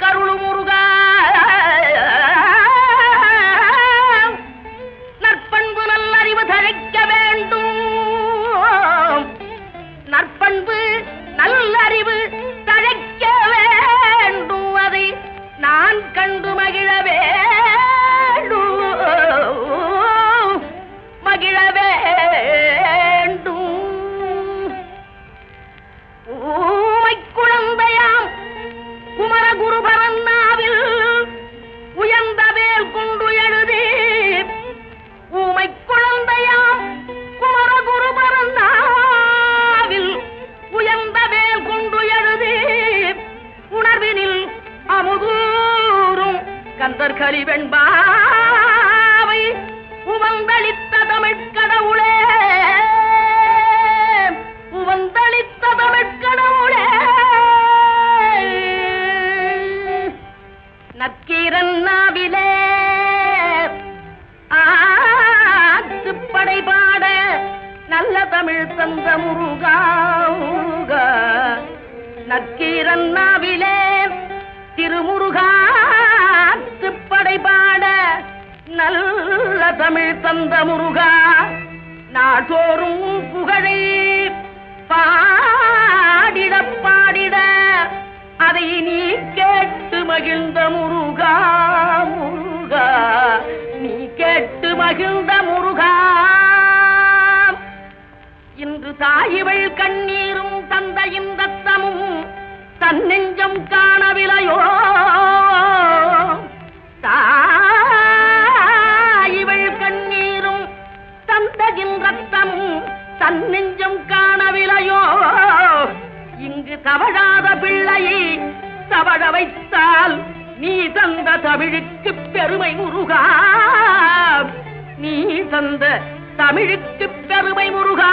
கருளு முருகா நற்பண்பு நல்லறிவு தழைக்க கந்தர் கலிவெண்பாவை உவந்தளித்த தமிழ்க் கடவுளே உவந்தளித்த தமிழ்க் கடவுளே நக்கீரன் நாவிலே ஆத்துப்படை பாட நல்ல தமிழ் தந்த முருகா முருகா. நக்கீரன் நாவிலே திருமுருகாத்துப்படை படைபாட நல்ல தமிழ் தந்த முருகா. நாட்டோறும் புகழை பாடிட பாடிட அதை நீ கேட்டு மகிழ்ந்த முருகா முருகா. நீ கேட்டு மகிழ்ந்த முருகா. இன்று தாயிவள் கண்ணீரும் தந்தையின் ரத்தமும் தன்னெஞ்சம் காணவிலையோ. தன்னெஞ்சம் காணவிலையோ? இங்கு தவழாத பிள்ளையை தவழ வைத்தால் நீ தந்த தமிழுக்கு பெருமை முருகா. நீ தந்த தமிழுக்கு பெருமை முருகா.